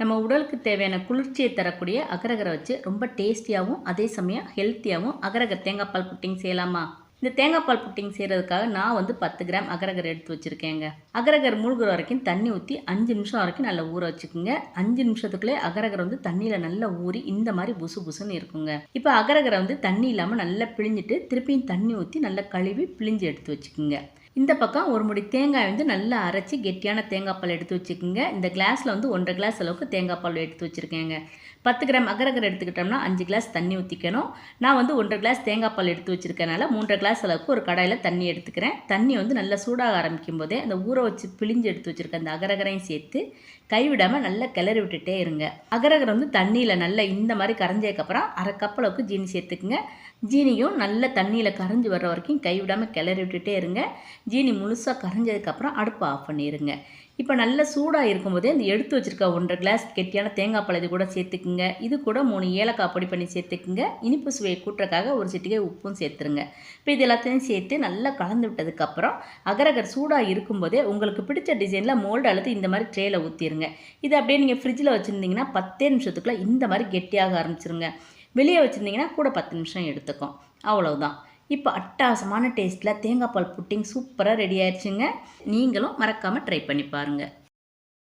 நம்ம உடலுக்கு தேவையான குளிர்ச்சியை தரக்கூடிய அகரகரை வச்சு ரொம்ப டேஸ்டியாகவும் அதே சமயம் ஹெல்த்தியாகவும் அகரகர் தேங்காய் பால் புட்டிங் செய்யலாமா? இந்த தேங்காய் பால் புட்டிங் செய்கிறதுக்காக நான் வந்து பத்து கிராம் அகரகர் எடுத்து வச்சுருக்கேங்க. அகரகர் மூழ்கிற வரைக்கும் தண்ணி ஊற்றி அஞ்சு நிமிஷம் வரைக்கும் நல்லா ஊற வச்சுக்கோங்க. அஞ்சு நிமிஷத்துக்குள்ளே அகரகர் வந்து தண்ணியில் நல்லா ஊறி இந்த மாதிரி புசு புசுன்னு இருக்குங்க. இப்போ அகரகரை வந்து தண்ணி இல்லாமல் நல்லா பிழிஞ்சிட்டு திருப்பியும் தண்ணி ஊற்றி நல்லா கழுவி பிழிஞ்சு எடுத்து வச்சுக்கோங்க. இந்த பக்கம் ஒரு முடி தேங்காய் வந்து நல்லா அரைச்சி கெட்டியான தேங்காய் பால் எடுத்து வச்சுக்கோங்க. இந்த கிளாஸில் வந்து ஒன்றரை கிளாஸ் அளவுக்கு தேங்காய் பால் எடுத்து வச்சுருக்கேங்க. பத்து கிராம் அகரகர் எடுத்துக்கிட்டோம்னா அஞ்சு கிளாஸ் தண்ணி ஊற்றிக்கணும் நான் வந்து ஒன்றரை கிளாஸ் தேங்காய் பால் எடுத்து வச்சுருக்கனால மூன்றரை கிளாஸ் அளவுக்கு ஒரு கடாயில் தண்ணி எடுத்துக்கிறேன். தண்ணி வந்து நல்லா சூடாக ஆரம்பிக்கும் போதே அந்த ஊற வச்சு பிழிஞ்சு எடுத்து வச்சுருக்க அந்த அகரகரையும் சேர்த்து கைவிடாமல் நல்லா கிளறி விட்டுட்டே இருங்க. அகரகர் வந்து தண்ணியில் நல்லா இந்த மாதிரி கரைஞ்சதுக்கப்புறம் அரை கப் அளவுக்கு ஜீனி சேர்த்துக்குங்க. ஜீனியும் நல்ல தண்ணியில் கரைஞ்சி வர்ற வரைக்கும் கைவிடாமல் கிளறி விட்டுட்டே இருங்க. ஜீனி முழுசாக கரைஞ்சதுக்கப்புறம் அடுப்பை ஆஃப் பண்ணிடுங்க இப்போ நல்ல சூடாக இருக்கும்போதே இந்த எடுத்து வச்சுருக்க ஒன்றரை கிளாஸ் கெட்டியான தேங்காய் பால் இது கூட சேர்த்துக்குங்க. இது கூட மூணு ஏலக்காய் பொடி பண்ணி சேர்த்துக்குங்க. இனிப்பு சுவையை கூட்டுறக்காக ஒரு சிட்டிகை உப்பும் சேர்த்துருங்க. இப்போ இது எல்லாத்தையும் சேர்த்து நல்லா கலந்து விட்டதுக்கப்புறம் அகரகர் சூடாக இருக்கும்போதே உங்களுக்கு பிடிச்ச டிசைனில் மோல்டு அழுத்து இந்த மாதிரி ட்ரேயில் ஊற்றிடுங்க இது அப்படியே நீங்கள் ஃப்ரிட்ஜில் வச்சுருந்தீங்கன்னா பத்தே நிமிஷத்துக்குள்ளே இந்த மாதிரி கெட்டியாக ஆரம்பிச்சிருங்க. வெளியே வச்சுருந்தீங்கன்னா கூட பத்து நிமிஷம் எடுத்துக்கும். அவ்வளவுதான். இப்போ அட்டாசமான டேஸ்ட்டில் தேங்காய் பால் புட்டிங் சூப்பராக ரெடி ஆயிடுச்சுங்க. நீங்களும் மறக்காமல் ட்ரை பண்ணி பாருங்கள்